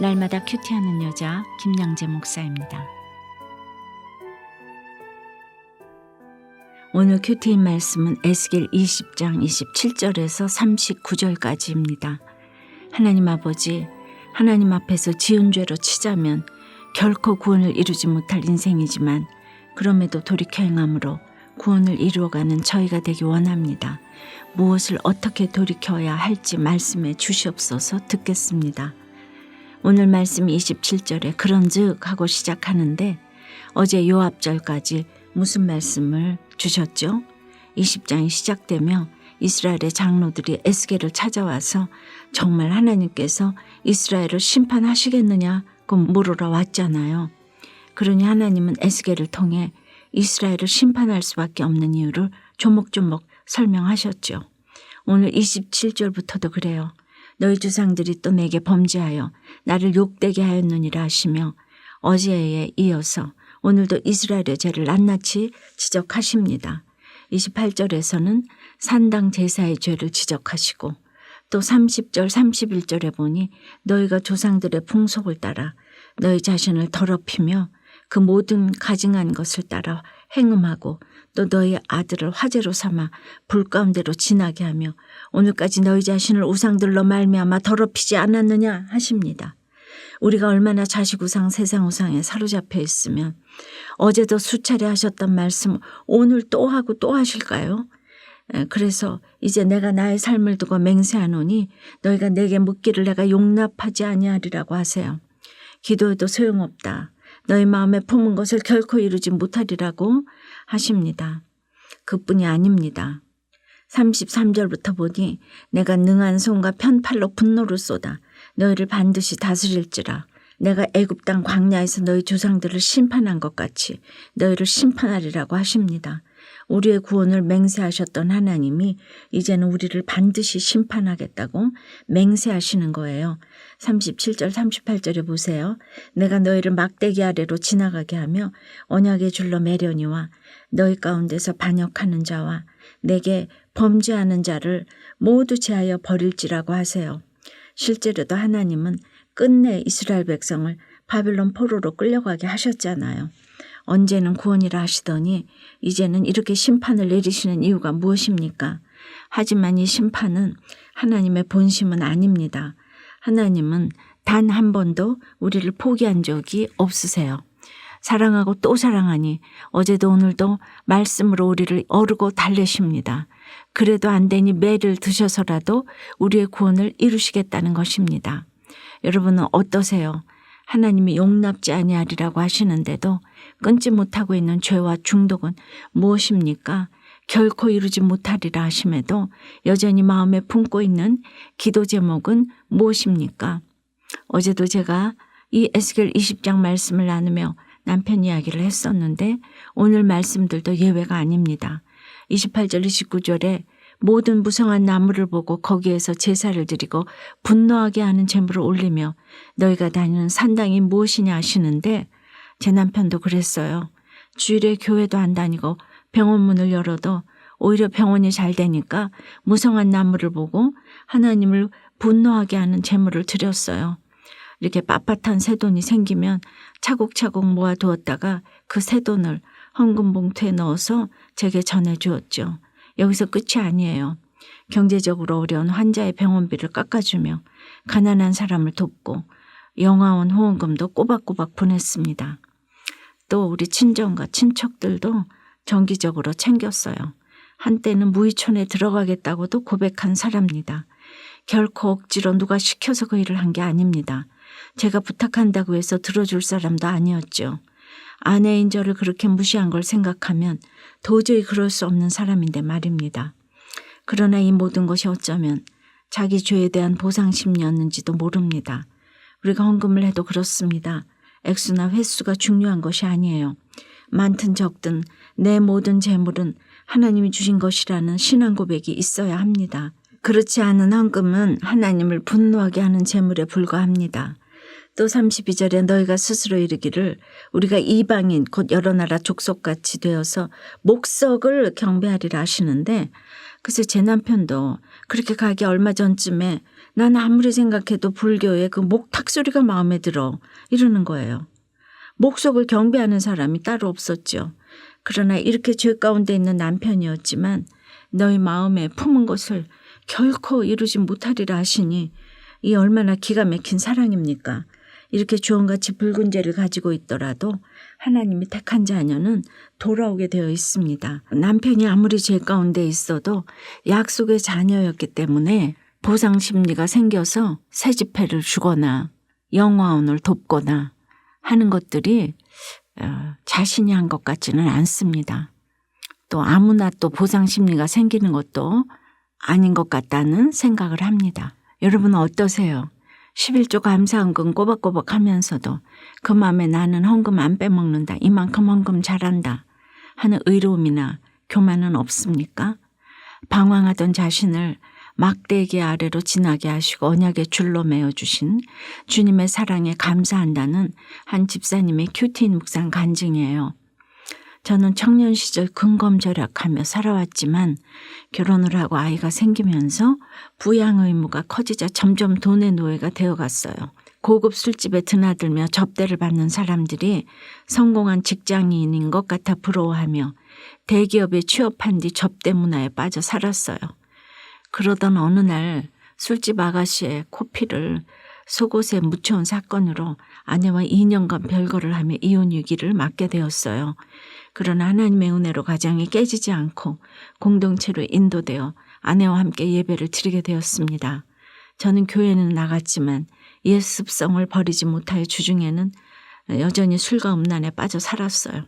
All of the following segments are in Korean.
날마다 큐티하는 여자 김양재 목사입니다. 오늘 큐티인 말씀은 에스겔 20장 27절에서 39절까지입니다. 하나님 아버지, 하나님 앞에서 지은 죄로 치자면 결코 구원을 이루지 못할 인생이지만 그럼에도 돌이켜 행함으로 구원을 이루어가는 저희가 되기 원합니다. 무엇을 어떻게 돌이켜야 할지 말씀해 주시옵소서 듣겠습니다. 오늘 말씀 27절에 그런즉 하고 시작하는데 어제 요압절까지 무슨 말씀을 주셨죠? 20장이 시작되며 이스라엘의 장로들이 에스겔을 찾아와서 정말 하나님께서 이스라엘을 심판하시겠느냐고 물으러 왔잖아요. 그러니 하나님은 에스겔을 통해 이스라엘을 심판할 수밖에 없는 이유를 조목조목 설명하셨죠. 오늘 27절부터도 그래요. 너희 주상들이 또 내게 범죄하여 나를 욕되게 하였느니라 하시며 어제에 이어서 오늘도 이스라엘의 죄를 낱낱이 지적하십니다. 28절에서는 산당 제사의 죄를 지적하시고 또 30절 31절에 보니 너희가 조상들의 풍속을 따라 너희 자신을 더럽히며 그 모든 가증한 것을 따라 행음하고 또 너희 아들을 화제로 삼아 불 가운데로 지나게 하며 오늘까지 너희 자신을 우상들로 말미암아 더럽히지 않았느냐 하십니다. 우리가 얼마나 자식 우상 세상 우상에 사로잡혀 있으면 어제도 수차례 하셨던 말씀 오늘 또 하고 또 하실까요? 에, 그래서 이제 내가 나의 삶을 두고 맹세하노니 너희가 내게 묻기를 내가 용납하지 아니하리라고 하세요. 기도해도 소용없다. 너희 마음에 품은 것을 결코 이루지 못하리라고 하십니다. 그뿐이 아닙니다. 33절부터 보니 내가 능한 손과 편팔로 분노를 쏟아 너희를 반드시 다스릴지라 내가 애굽 땅 광야에서 너희 조상들을 심판한 것 같이 너희를 심판하리라고 하십니다. 우리의 구원을 맹세하셨던 하나님이 이제는 우리를 반드시 심판하겠다고 맹세하시는 거예요. 37절 38절에 보세요. 내가 너희를 막대기 아래로 지나가게 하며 언약의 줄로 매려니와 너희 가운데서 반역하는 자와 내게 범죄하는 자를 모두 제하여 버릴지라고 하세요. 실제로도 하나님은 끝내 이스라엘 백성을 바벨론 포로로 끌려가게 하셨잖아요. 언제는 구원이라 하시더니 이제는 이렇게 심판을 내리시는 이유가 무엇입니까? 하지만 이 심판은 하나님의 본심은 아닙니다. 하나님은 단 한 번도 우리를 포기한 적이 없으세요. 사랑하고 또 사랑하니 어제도 오늘도 말씀으로 우리를 어르고 달래십니다. 그래도 안 되니 매를 드셔서라도 우리의 구원을 이루시겠다는 것입니다. 여러분은 어떠세요? 하나님이 용납지 아니하리라고 하시는데도 끊지 못하고 있는 죄와 중독은 무엇입니까? 결코 이루지 못하리라 하심에도 여전히 마음에 품고 있는 기도 제목은 무엇입니까? 어제도 제가 이 에스겔 20장 말씀을 나누며 남편 이야기를 했었는데 오늘 말씀들도 예외가 아닙니다. 28절 29절에 모든 무성한 나무를 보고 거기에서 제사를 드리고 분노하게 하는 제물을 올리며 너희가 다니는 산당이 무엇이냐 하시는데 제 남편도 그랬어요. 주일에 교회도 안 다니고 병원 문을 열어도 오히려 병원이 잘 되니까 무성한 나무를 보고 하나님을 분노하게 하는 제물을 드렸어요. 이렇게 빳빳한 새 돈이 생기면 차곡차곡 모아두었다가 그 새 돈을 헌금 봉투에 넣어서 제게 전해주었죠. 여기서 끝이 아니에요. 경제적으로 어려운 환자의 병원비를 깎아주며 가난한 사람을 돕고 영화원 후원금도 꼬박꼬박 보냈습니다. 또 우리 친정과 친척들도 정기적으로 챙겼어요. 한때는 무의촌에 들어가겠다고도 고백한 사람입니다. 결코 억지로 누가 시켜서 그 일을 한 게 아닙니다. 제가 부탁한다고 해서 들어줄 사람도 아니었죠. 아내인 저를 그렇게 무시한 걸 생각하면 도저히 그럴 수 없는 사람인데 말입니다. 그러나 이 모든 것이 어쩌면 자기 죄에 대한 보상심리였는지도 모릅니다. 우리가 헌금을 해도 그렇습니다. 액수나 횟수가 중요한 것이 아니에요. 많든 적든 내 모든 재물은 하나님이 주신 것이라는 신앙 고백이 있어야 합니다. 그렇지 않은 헌금은 하나님을 분노하게 하는 재물에 불과합니다. 또 32절에 너희가 스스로 이르기를 우리가 이방인 곧 여러 나라 족속같이 되어서 목석을 경배하리라 하시는데 그래서 제 남편도 그렇게 가기 얼마 전쯤에 난 아무리 생각해도 불교의 그 목탁 소리가 마음에 들어 이러는 거예요. 목속을 경배하는 사람이 따로 없었죠. 그러나 이렇게 죄 가운데 있는 남편이었지만 너희 마음에 품은 것을 결코 이루지 못하리라 하시니 이 얼마나 기가 막힌 사랑입니까? 이렇게 주원같이 붉은 죄를 가지고 있더라도 하나님이 택한 자녀는 돌아오게 되어 있습니다. 남편이 아무리 죄 가운데 있어도 약속의 자녀였기 때문에 보상 심리가 생겨서 새 집회를 주거나 영화원을 돕거나 하는 것들이 어, 자신이 한 것 같지는 않습니다. 또 아무나 또 보상 심리가 생기는 것도 아닌 것 같다는 생각을 합니다. 여러분은 어떠세요? 11조 감사헌금 꼬박꼬박 하면서도 그 마음에 나는 헌금 안 빼먹는다. 이만큼 헌금 잘한다. 하는 의로움이나 교만은 없습니까? 방황하던 자신을 막대기 아래로 지나게 하시고 언약의 줄로 메어주신 주님의 사랑에 감사한다는 한 집사님의 큐티인 묵상 간증이에요. 저는 청년 시절 근검절약하며 살아왔지만 결혼을 하고 아이가 생기면서 부양 의무가 커지자 점점 돈의 노예가 되어갔어요. 고급 술집에 드나들며 접대를 받는 사람들이 성공한 직장인인 것 같아 부러워하며 대기업에 취업한 뒤 접대 문화에 빠져 살았어요. 그러던 어느 날 술집 아가씨의 코피를 속옷에 묻혀온 사건으로 아내와 2년간 별거를 하며 이혼 위기를 맞게 되었어요. 그러나 하나님의 은혜로 가정이 깨지지 않고 공동체로 인도되어 아내와 함께 예배를 드리게 되었습니다. 저는 교회는 나갔지만 옛 습성을 버리지 못하여 주중에는 여전히 술과 음란에 빠져 살았어요.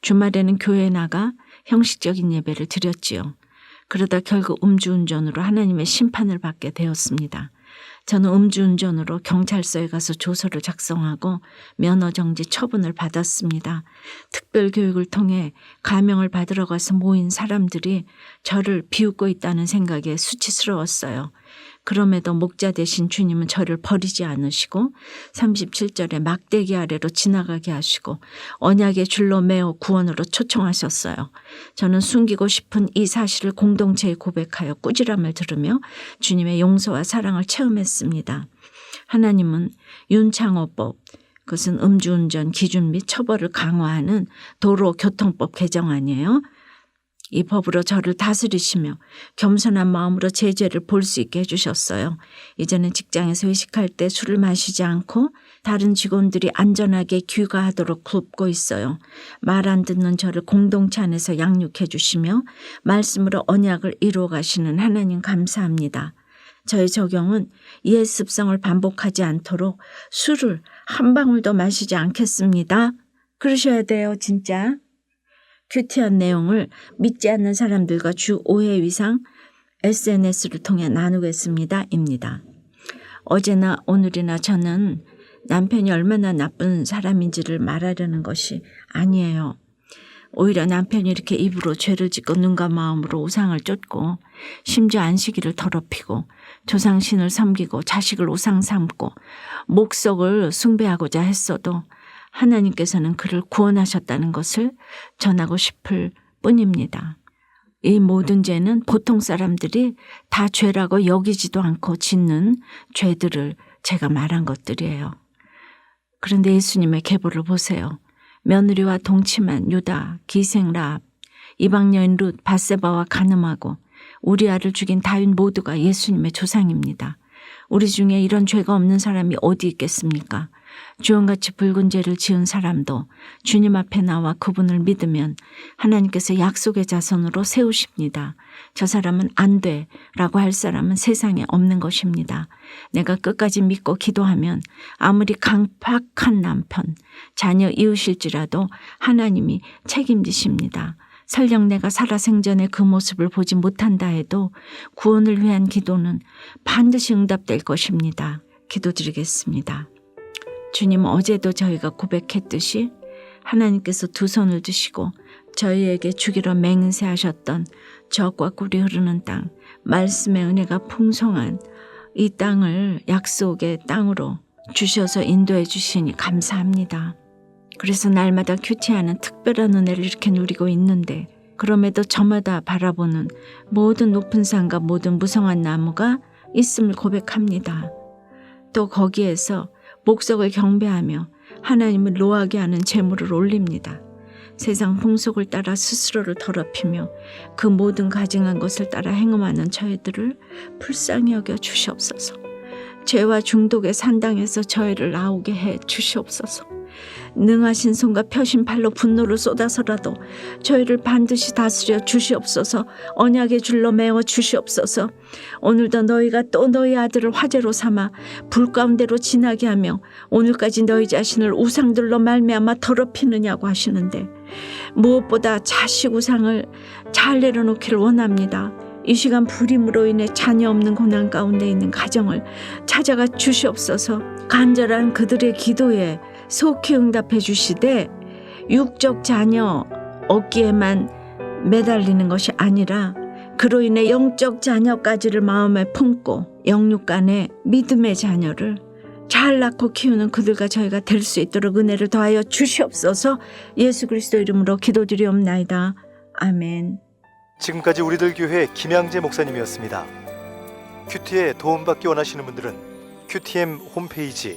주말에는 교회에 나가 형식적인 예배를 드렸지요. 그러다 결국 음주운전으로 하나님의 심판을 받게 되었습니다. 저는 음주운전으로 경찰서에 가서 조서를 작성하고 면허정지 처분을 받았습니다. 특별교육을 통해 가명을 받으러 가서 모인 사람들이 저를 비웃고 있다는 생각에 수치스러웠어요. 그럼에도 목자 되신 주님은 저를 버리지 않으시고 37절에 막대기 아래로 지나가게 하시고 언약의 줄로 매어 구원으로 초청하셨어요. 저는 숨기고 싶은 이 사실을 공동체에 고백하여 꾸지람을 들으며 주님의 용서와 사랑을 체험했습니다. 하나님은 윤창호법 그것은 음주운전 기준 및 처벌을 강화하는 도로교통법 개정안이에요. 이 법으로 저를 다스리시며 겸손한 마음으로 제 죄를 볼 수 있게 해주셨어요. 이제는 직장에서 회식할 때 술을 마시지 않고 다른 직원들이 안전하게 귀가하도록 굽고 있어요. 말 안 듣는 저를 공동체 안에서 양육해 주시며 말씀으로 언약을 이루어 가시는 하나님 감사합니다. 저의 적용은 이의 습성을 반복하지 않도록 술을 한 방울도 마시지 않겠습니다. 그러셔야 돼요, 진짜. 큐티한 내용을 믿지 않는 사람들과 주 5회 이상 SNS를 통해 나누겠습니다. 입니다. 어제나 오늘이나 저는 남편이 얼마나 나쁜 사람인지를 말하려는 것이 아니에요. 오히려 남편이 이렇게 입으로 죄를 짓고 눈과 마음으로 우상을 쫓고 심지어 안식일을 더럽히고 조상신을 섬기고 자식을 우상 삼고 목석을 숭배하고자 했어도 하나님께서는 그를 구원하셨다는 것을 전하고 싶을 뿐입니다. 이 모든 죄는 보통 사람들이 다 죄라고 여기지도 않고 짓는 죄들을 제가 말한 것들이에요. 그런데 예수님의 계보를 보세요. 며느리와 동침한 유다, 기생 라합, 이방 여인 룻, 바세바와 가늠하고 우리아를 죽인 다윈 모두가 예수님의 조상입니다. 우리 중에 이런 죄가 없는 사람이 어디 있겠습니까? 주원같이 붉은 죄를 지은 사람도 주님 앞에 나와 그분을 믿으면 하나님께서 약속의 자손으로 세우십니다. 저 사람은 안 돼. 라고 할 사람은 세상에 없는 것입니다. 내가 끝까지 믿고 기도하면 아무리 강팍한 남편, 자녀 이웃일지라도 하나님이 책임지십니다. 설령 내가 살아생전에 그 모습을 보지 못한다 해도 구원을 위한 기도는 반드시 응답될 것입니다. 기도드리겠습니다. 주님 어제도 저희가 고백했듯이 하나님께서 두 손을 드시고 저희에게 주기로 맹세하셨던 적과 꿀이 흐르는 땅, 말씀의 은혜가 풍성한 이 땅을 약속의 땅으로 주셔서 인도해 주시니 감사합니다. 그래서 날마다 큐티하는 특별한 은혜를 이렇게 누리고 있는데 그럼에도 저마다 바라보는 모든 높은 산과 모든 무성한 나무가 있음을 고백합니다. 또 거기에서 목석을 경배하며 하나님을 노하게 하는 제물을 올립니다. 세상 풍속을 따라 스스로를 더럽히며 그 모든 가증한 것을 따라 행음하는 저희들을 불쌍히 여겨 주시옵소서. 죄와 중독의 산당에서 저희를 나오게 해 주시옵소서. 능하신 손과 펴신 팔로 분노를 쏟아서라도 저희를 반드시 다스려 주시옵소서. 언약의 줄로 메어 주시옵소서. 오늘도 너희가 또 너희 아들을 화제로 삼아 불 가운데로 지나게 하며 오늘까지 너희 자신을 우상들로 말미암아 더럽히느냐고 하시는데 무엇보다 자식 우상을 잘 내려놓기를 원합니다. 이 시간 불임으로 인해 자녀 없는 고난 가운데 있는 가정을 찾아가 주시옵소서. 간절한 그들의 기도에 속히 응답해 주시되 육적 자녀 얻기에만 매달리는 것이 아니라 그로 인해 영적 자녀까지를 마음에 품고 영육 간의 믿음의 자녀를 잘 낳고 키우는 그들과 저희가 될 수 있도록 은혜를 더하여 주시옵소서 예수 그리스도 이름으로 기도드리옵나이다. 아멘. 지금까지 우리들 교회 김양재 목사님이었습니다. 큐티에 도움받기 원하시는 분들은 큐티엠 홈페이지